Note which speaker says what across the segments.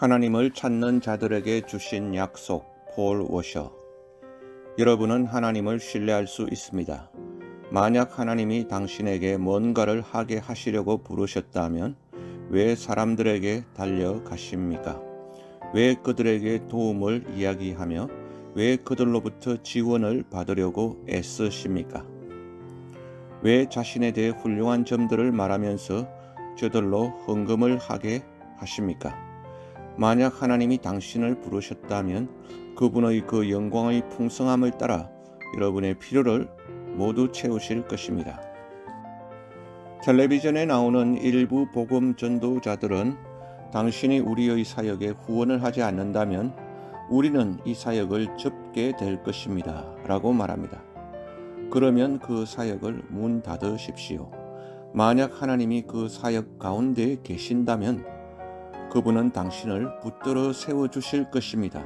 Speaker 1: 하나님을 찾는 자들에게 주신 약속 폴 워셔 여러분은 하나님을 신뢰할 수 있습니다. 만약 하나님이 당신에게 뭔가를 하게 하시려고 부르셨다면 왜 사람들에게 달려가십니까? 왜 그들에게 도움을 이야기하며 왜 그들로부터 지원을 받으려고 애쓰십니까? 왜 자신에 대해 훌륭한 점들을 말하면서 저들로 헌금을 하게 하십니까? 만약 하나님이 당신을 부르셨다면 그분의 그 영광의 풍성함을 따라 여러분의 필요를 모두 채우실 것입니다. 텔레비전에 나오는 일부 복음 전도자들은 당신이 우리의 사역에 후원을 하지 않는다면 우리는 이 사역을 접게 될 것입니다. 라고 말합니다. 그러면 그 사역을 문 닫으십시오. 만약 하나님이 그 사역 가운데 계신다면 그분은 당신을 붙들어 세워 주실 것입니다.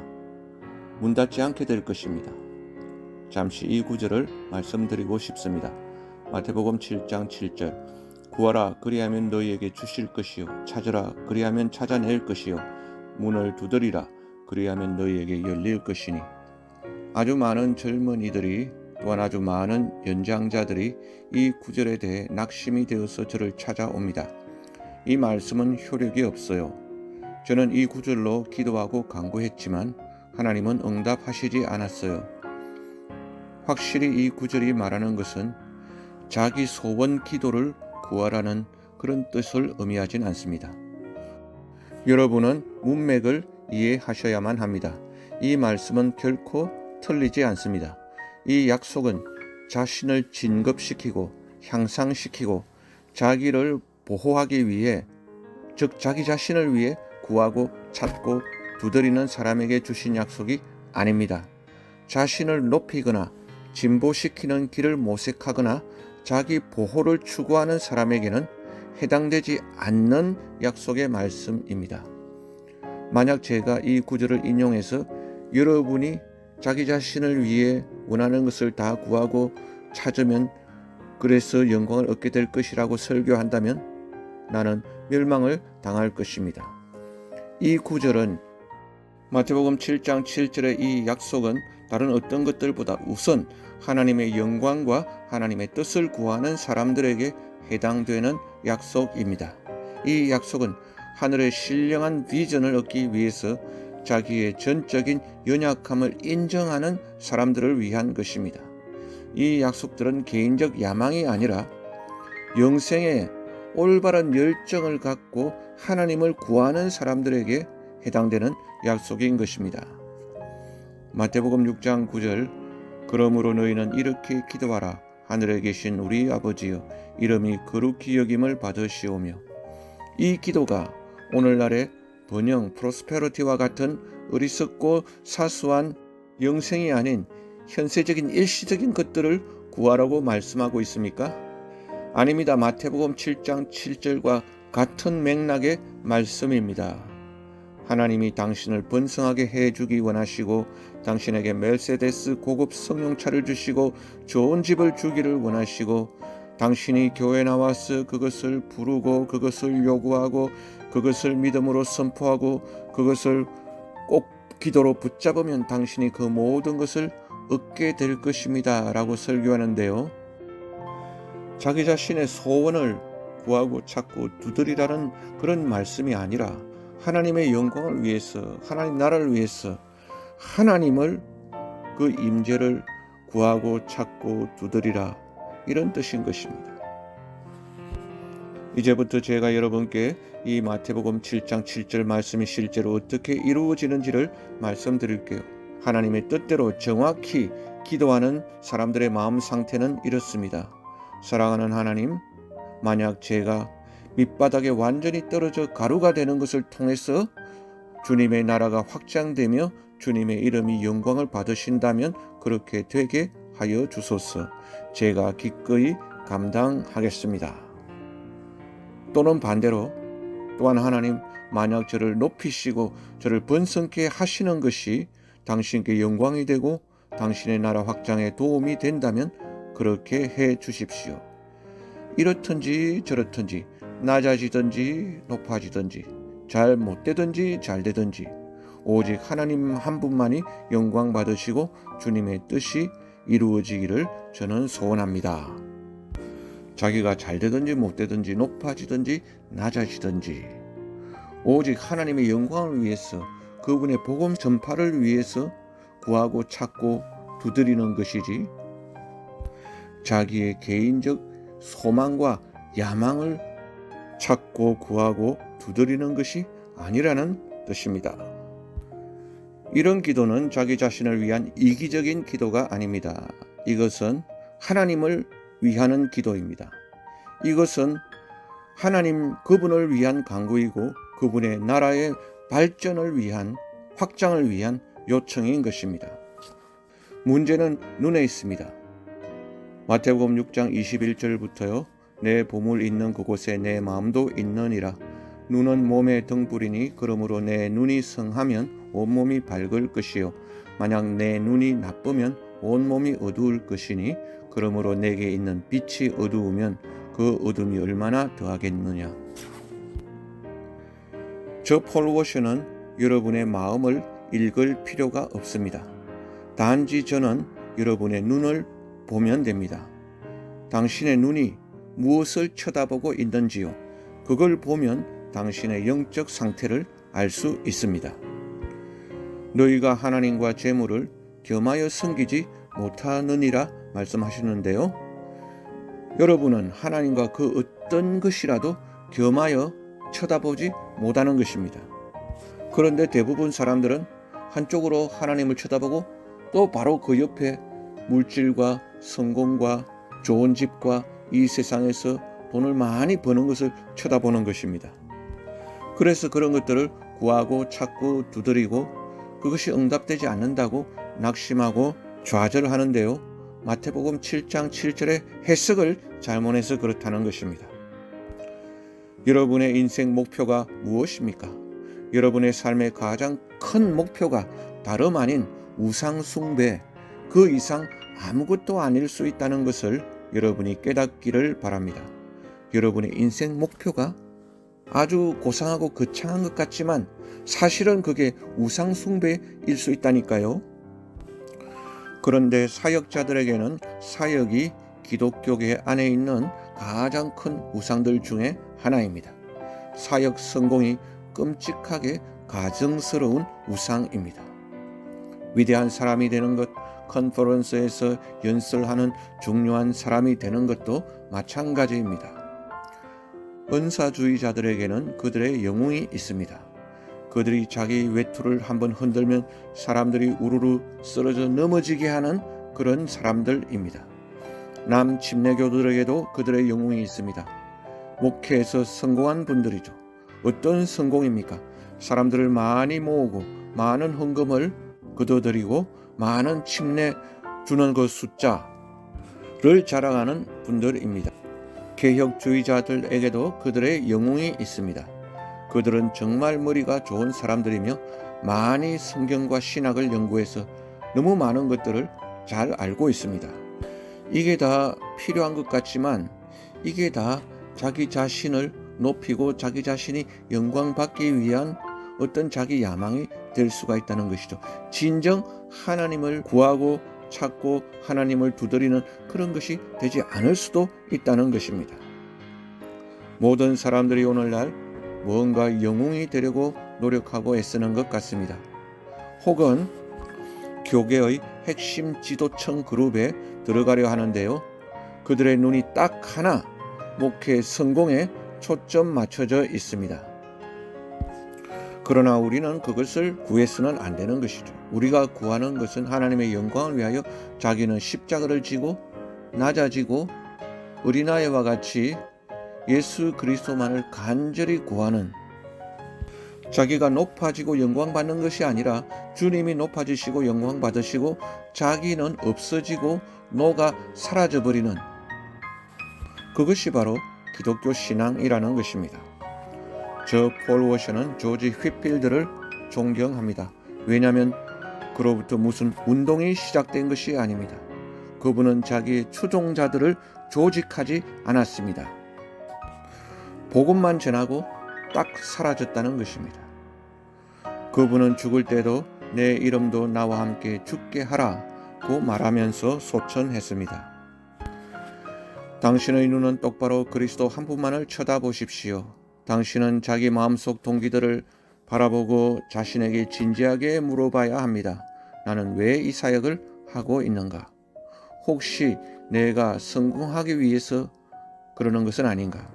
Speaker 1: 문 닫지 않게 될 것입니다. 잠시 이 구절을 말씀드리고 싶습니다. 마태복음 7장 7절 구하라 그리하면 너희에게 주실 것이요 찾으라 그리하면 찾아낼 것이요 문을 두드리라 그리하면 너희에게 열릴 것이니 아주 많은 젊은이들이 또한 아주 많은 연장자들이 이 구절에 대해 낙심이 되어서 저를 찾아옵니다. 이 말씀은 효력이 없어요. 저는 이 구절로 기도하고 간구했지만 하나님은 응답하시지 않았어요. 확실히 이 구절이 말하는 것은 자기 소원 기도를 구하라는 그런 뜻을 의미하진 않습니다. 여러분은 문맥을 이해하셔야만 합니다. 이 말씀은 결코 틀리지 않습니다. 이 약속은 자신을 진급시키고 향상시키고 자기를 보호하기 위해 즉 자기 자신을 위해 구하고 찾고 두드리는 사람에게 주신 약속이 아닙니다. 자신을 높이거나 진보시키는 길을 모색하거나 자기 보호를 추구하는 사람에게는 해당되지 않는 약속의 말씀입니다. 만약 제가 이 구절을 인용해서 여러분이 자기 자신을 위해 원하는 것을 다 구하고 찾으면 그래서 영광을 얻게 될 것이라고 설교한다면 나는 멸망을 당할 것입니다. 이 구절은 마태복음 7장 7절의 이 약속은 다른 어떤 것들보다 우선 하나님의 영광과 하나님의 뜻을 구하는 사람들에게 해당되는 약속입니다. 이 약속은 하늘의 신령한 비전을 얻기 위해서 자기의 전적인 연약함을 인정하는 사람들을 위한 것입니다. 이 약속들은 개인적 야망이 아니라 영생의 올바른 열정을 갖고 하나님을 구하는 사람들에게 해당되는 약속인 것입니다. 마태복음 6장 9절 그러므로 너희는 이렇게 기도하라 하늘에 계신 우리 아버지여 이름이 거룩히 여김을 받으시오며 이 기도가 오늘날의 번영 프로스페러티와 같은 어리석고 사소한 영생이 아닌 현세적인 일시적인 것들을 구하라고 말씀하고 있습니까? 아닙니다. 마태복음 7장 7절과 같은 맥락의 말씀입니다. 하나님이 당신을 번성하게 해주기 원하시고 당신에게 멜세데스 고급 성용차를 주시고 좋은 집을 주기를 원하시고 당신이 교회 나와서 그것을 부르고 그것을 요구하고 그것을 믿음으로 선포하고 그것을 꼭 기도로 붙잡으면 당신이 그 모든 것을 얻게 될 것입니다. 라고 설교하는데요. 자기 자신의 소원을 구하고 찾고 두드리라는 그런 말씀이 아니라 하나님의 영광을 위해서 하나님 나라를 위해서 하나님을 그 임재를 구하고 찾고 두드리라 이런 뜻인 것입니다. 이제부터 제가 여러분께 이 마태복음 7장 7절 말씀이 실제로 어떻게 이루어지는지를 말씀드릴게요. 하나님의 뜻대로 정확히 기도하는 사람들의 마음 상태는 이렇습니다. 사랑하는 하나님, 만약 제가 밑바닥에 완전히 떨어져 가루가 되는 것을 통해서 주님의 나라가 확장되며 주님의 이름이 영광을 받으신다면 그렇게 되게 하여 주소서. 제가 기꺼이 감당하겠습니다. 또는 반대로 또한 하나님 만약 저를 높이시고 저를 번성케 하시는 것이 당신께 영광이 되고 당신의 나라 확장에 도움이 된다면 그렇게 해 주십시오. 이렇든지 저렇든지 낮아지든지 높아지든지 잘 못되든지 잘 되든지 오직 하나님 한 분만이 영광 받으시고 주님의 뜻이 이루어지기를 저는 소원합니다. 자기가 잘 되든지 못 되든지 높아지든지 낮아지든지 오직 하나님의 영광을 위해서 그분의 복음 전파를 위해서 구하고 찾고 두드리는 것이지 자기의 개인적 소망과 야망을 찾고 구하고 두드리는 것이 아니라는 뜻입니다. 이런 기도는 자기 자신을 위한 이기적인 기도가 아닙니다. 이것은 하나님을 위하는 기도입니다. 이것은 하나님 그분을 위한 강구이고 그분의 나라의 발전을 위한 확장을 위한 요청인 것입니다. 문제는 눈에 있습니다. 마태복음 6장 21절부터요. 내 보물 있는 그곳에 내 마음도 있느니라. 눈은 몸의 등불이니 그러므로 내 눈이 성하면 온몸이 밝을 것이요 만약 내 눈이 나쁘면 온몸이 어두울 것이니 그러므로 내게 있는 빛이 어두우면 그 어둠이 얼마나 더하겠느냐. 저 폴워셔는 여러분의 마음을 읽을 필요가 없습니다. 단지 저는 여러분의 눈을 보면 됩니다. 당신의 눈이 무엇을 쳐다보고 있는지요. 그걸 보면 당신의 영적 상태를 알 수 있습니다. 너희가 하나님과 재물을 겸하여 섬기지 못하느니라 말씀하시는데요. 여러분은 하나님과 그 어떤 것이라도 겸하여 쳐다보지 못하는 것입니다. 그런데 대부분 사람들은 한쪽으로 하나님을 쳐다보고 또 바로 그 옆에 물질과 성공과 좋은 집과 이 세상에서 돈을 많이 버는 것을 쳐다보는 것입니다. 그래서 그런 것들을 구하고 찾고 두드리고 그것이 응답되지 않는다고 낙심하고 좌절하는데요. 마태복음 7장 7절의 해석을 잘못해서 그렇다는 것입니다. 여러분의 인생 목표가 무엇입니까? 여러분의 삶의 가장 큰 목표가 다름 아닌 우상숭배, 그 이상 아무것도 아닐 수 있다는 것을 여러분이 깨닫기를 바랍니다. 여러분의 인생 목표가 아주 고상하고 거창한 것 같지만 사실은 그게 우상숭배일 수 있다니까요. 그런데 사역자들에게는 사역이 기독교계 안에 있는 가장 큰 우상들 중에 하나입니다. 사역 성공이 끔찍하게 가증스러운 우상입니다. 위대한 사람이 되는 것, 컨퍼런스에서 연설하는 중요한 사람이 되는 것도 마찬가지입니다. 은사주의자들에게는 그들의 영웅이 있습니다. 그들이 자기 외투를 한번 흔들면 사람들이 우르르 쓰러져 넘어지게 하는 그런 사람들입니다. 남 침례교들에게도 그들의 영웅이 있습니다. 목회에서 성공한 분들이죠. 어떤 성공입니까? 사람들을 많이 모으고 많은 헌금을 거둬들이고 많은 침례 주는 그 숫자를 자랑하는 분들입니다. 개혁주의자들에게도 그들의 영웅이 있습니다. 그들은 정말 머리가 좋은 사람들이며 많이 성경과 신학을 연구해서 너무 많은 것들을 잘 알고 있습니다. 이게 다 필요한 것 같지만 이게 다 자기 자신을 높이고 자기 자신이 영광받기 위한 어떤 자기 야망이 될 수가 있다는 것이죠. 진정 하나님을 구하고 찾고 하나님을 두드리는 그런 것이 되지 않을 수도 있다는 것입니다. 모든 사람들이 오늘날 무언가 영웅이 되려고 노력하고 애쓰는 것 같습니다. 혹은 교계의 핵심 지도층 그룹에 들어가려 하는데요. 그들의 눈이 딱 하나 목회 성공에 초점 맞춰져 있습니다. 그러나 우리는 그것을 구해서는 안 되는 것이죠. 우리가 구하는 것은 하나님의 영광을 위하여 자기는 십자가를 지고 낮아지고 어린아이와 같이 예수 그리스도만을 간절히 구하는 자기가 높아지고 영광 받는 것이 아니라 주님이 높아지시고 영광 받으시고 자기는 없어지고 노가 사라져 버리는 그것이 바로 기독교 신앙이라는 것입니다. 저 폴 워셔는 조지 휘필드를 존경합니다. 왜냐하면 그로부터 무슨 운동이 시작된 것이 아닙니다. 그분은 자기의 추종자들을 조직하지 않았습니다. 복음만 전하고 딱 사라졌다는 것입니다. 그분은 죽을 때도 내 이름도 나와 함께 죽게 하라고 말하면서 소천했습니다. 당신의 눈은 똑바로 그리스도 한 분만을 쳐다보십시오. 당신은 자기 마음속 동기들을 바라보고 자신에게 진지하게 물어봐야 합니다. 나는 왜 이 사역을 하고 있는가? 혹시 내가 성공하기 위해서 그러는 것은 아닌가?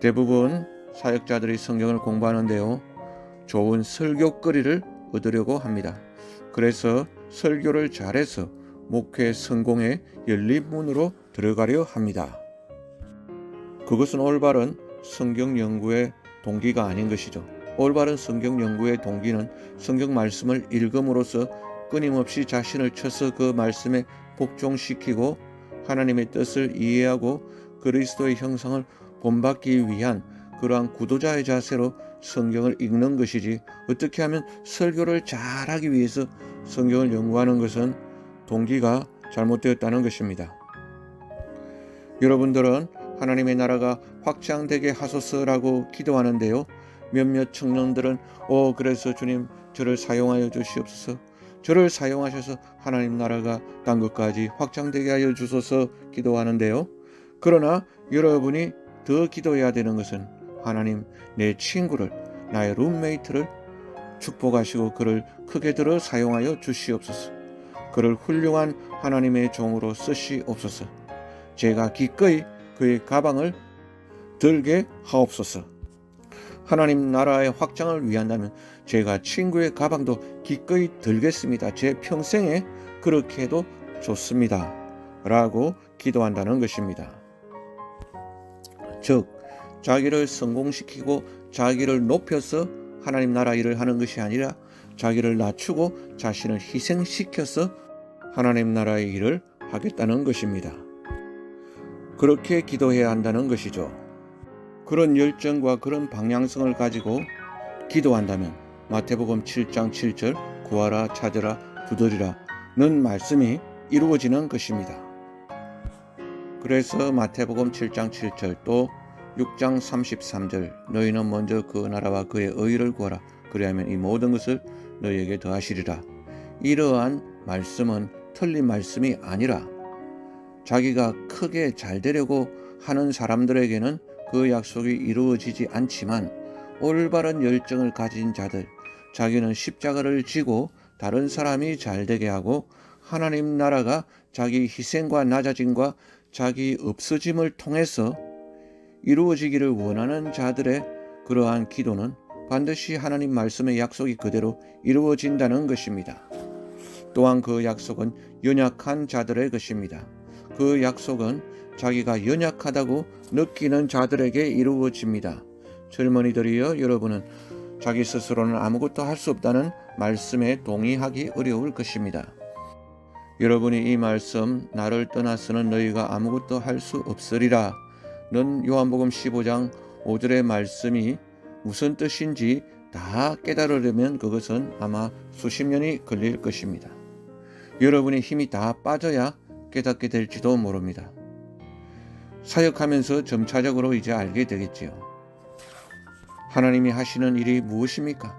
Speaker 1: 대부분 사역자들이 성경을 공부하는데요. 좋은 설교거리를 얻으려고 합니다. 그래서 설교를 잘해서 목회 성공의 열린 문으로 들어가려 합니다. 그것은 올바른 성경 연구의 동기가 아닌 것이죠. 올바른 성경 연구의 동기는 성경 말씀을 읽음으로써 끊임없이 자신을 쳐서 그 말씀에 복종시키고 하나님의 뜻을 이해하고 그리스도의 형상을 본받기 위한 그러한 구도자의 자세로 성경을 읽는 것이지 어떻게 하면 설교를 잘하기 위해서 성경을 연구하는 것은 동기가 잘못되었다는 것입니다. 여러분들은 하나님의 나라가 확장되게 하소서라고 기도하는데요. 몇몇 청년들은 어 그래서 주님 저를 사용하여 주시옵소서 저를 사용하셔서 하나님 나라가 땅 끝까지 확장되게 하여 주소서 기도하는데요. 그러나 여러분이 더 기도해야 되는 것은 하나님 내 친구를 나의 룸메이트를 축복하시고 그를 크게 들어 사용하여 주시옵소서. 그를 훌륭한 하나님의 종으로 쓰시옵소서. 제가 기꺼이 그의 가방을 들게 하옵소서. 하나님 나라의 확장을 위한다면 제가 친구의 가방도 기꺼이 들겠습니다. 제 평생에 그렇게 해도 좋습니다. 라고 기도한다는 것입니다. 즉, 자기를 성공시키고 자기를 높여서 하나님 나라 일을 하는 것이 아니라 자기를 낮추고 자신을 희생시켜서 하나님 나라의 일을 하겠다는 것입니다. 그렇게 기도해야 한다는 것이죠. 그런 열정과 그런 방향성을 가지고 기도한다면 마태복음 7장 7절 구하라 찾으라 두드리라는 말씀이 이루어지는 것입니다. 그래서 마태복음 7장 7절 또 6장 33절 너희는 먼저 그 나라와 그의 의를 구하라 그리하면 이 모든 것을 너희에게 더하시리라 이러한 말씀은 틀린 말씀이 아니라 자기가 크게 잘 되려고 하는 사람들에게는 그 약속이 이루어지지 않지만 올바른 열정을 가진 자들, 자기는 십자가를 지고 다른 사람이 잘 되게 하고 하나님 나라가 자기 희생과 낮아짐과 자기 없어짐을 통해서 이루어지기를 원하는 자들의 그러한 기도는 반드시 하나님 말씀의 약속이 그대로 이루어진다는 것입니다. 또한 그 약속은 연약한 자들의 것입니다. 그 약속은 자기가 연약하다고 느끼는 자들에게 이루어집니다. 젊은이들이여 여러분은 자기 스스로는 아무것도 할 수 없다는 말씀에 동의하기 어려울 것입니다. 여러분이 이 말씀 나를 떠나서는 너희가 아무것도 할 수 없으리라 는 요한복음 15장 5절의 말씀이 무슨 뜻인지 다 깨달으려면 그것은 아마 수십 년이 걸릴 것입니다. 여러분의 힘이 다 빠져야 깨닫게 될지도 모릅니다. 사역하면서 점차적으로 이제 알게 되겠지요. 하나님이 하시는 일이 무엇입니까?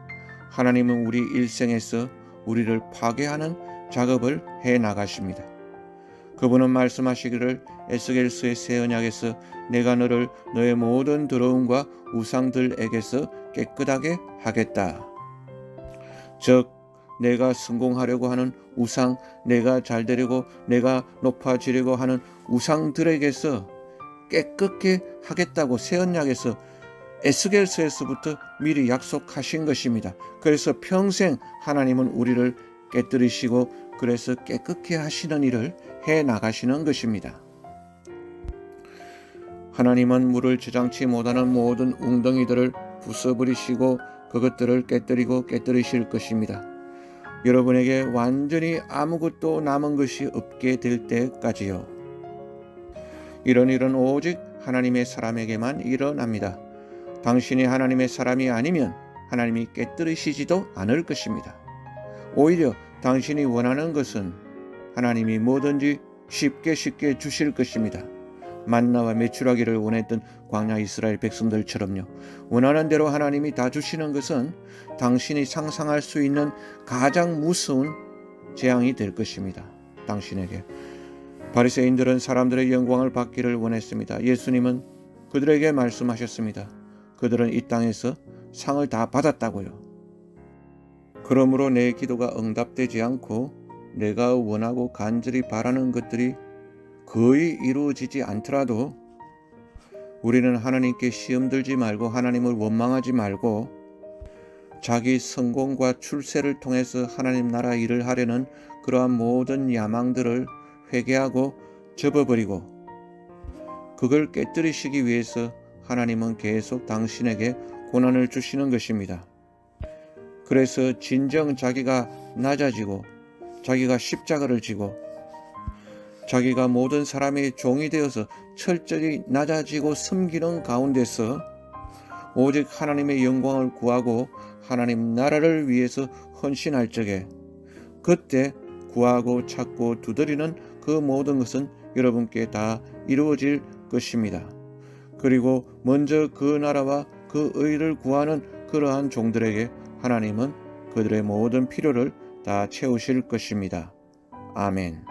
Speaker 1: 하나님은 우리 일생에서 우리를 파괴하는 작업을 해 나가십니다. 그분은 말씀하시기를 에스겔스의 새 언약에서 내가 너를 너의 모든 더러움과 우상들에게서 깨끗하게 하겠다. 즉 내가 성공하려고 하는 우상, 내가 잘 되려고 내가 높아지려고 하는 우상들에게서 깨끗게 하겠다고 새 언약에서 에스겔서에서부터 미리 약속하신 것입니다. 그래서 평생 하나님은 우리를 깨뜨리시고 그래서 깨끗게 하시는 일을 해 나가시는 것입니다. 하나님은 물을 저장치 못하는 모든 웅덩이들을 부숴버리시고 그것들을 깨뜨리고 깨뜨리실 것입니다. 여러분에게 완전히 아무것도 남은 것이 없게 될 때까지요. 이런 일은 오직 하나님의 사람에게만 일어납니다. 당신이 하나님의 사람이 아니면 하나님이 깨뜨리시지도 않을 것입니다. 오히려 당신이 원하는 것은 하나님이 뭐든지 쉽게 쉽게 주실 것입니다. 만나와 매출하기를 원했던 광야 이스라엘 백성들처럼요. 원하는 대로 하나님이 다 주시는 것은 당신이 상상할 수 있는 가장 무서운 재앙이 될 것입니다. 당신에게. 바리새인들은 사람들의 영광을 받기를 원했습니다. 예수님은 그들에게 말씀하셨습니다. 그들은 이 땅에서 상을 다 받았다고요. 그러므로 내 기도가 응답되지 않고 내가 원하고 간절히 바라는 것들이 거의 이루어지지 않더라도 우리는 하나님께 시험 들지 말고 하나님을 원망하지 말고 자기 성공과 출세를 통해서 하나님 나라 일을 하려는 그러한 모든 야망들을 회개하고 접어버리고 그걸 깨뜨리시기 위해서 하나님은 계속 당신에게 고난을 주시는 것입니다. 그래서 진정 자기가 낮아지고 자기가 십자가를 지고 자기가 모든 사람의 종이 되어서 철저히 낮아지고 섬기는 가운데서 오직 하나님의 영광을 구하고 하나님 나라를 위해서 헌신할 적에 그때 구하고 찾고 두드리는 그 모든 것은 여러분께 다 이루어질 것입니다. 그리고 먼저 그 나라와 그 의를 구하는 그러한 종들에게 하나님은 그들의 모든 필요를 다 채우실 것입니다. 아멘.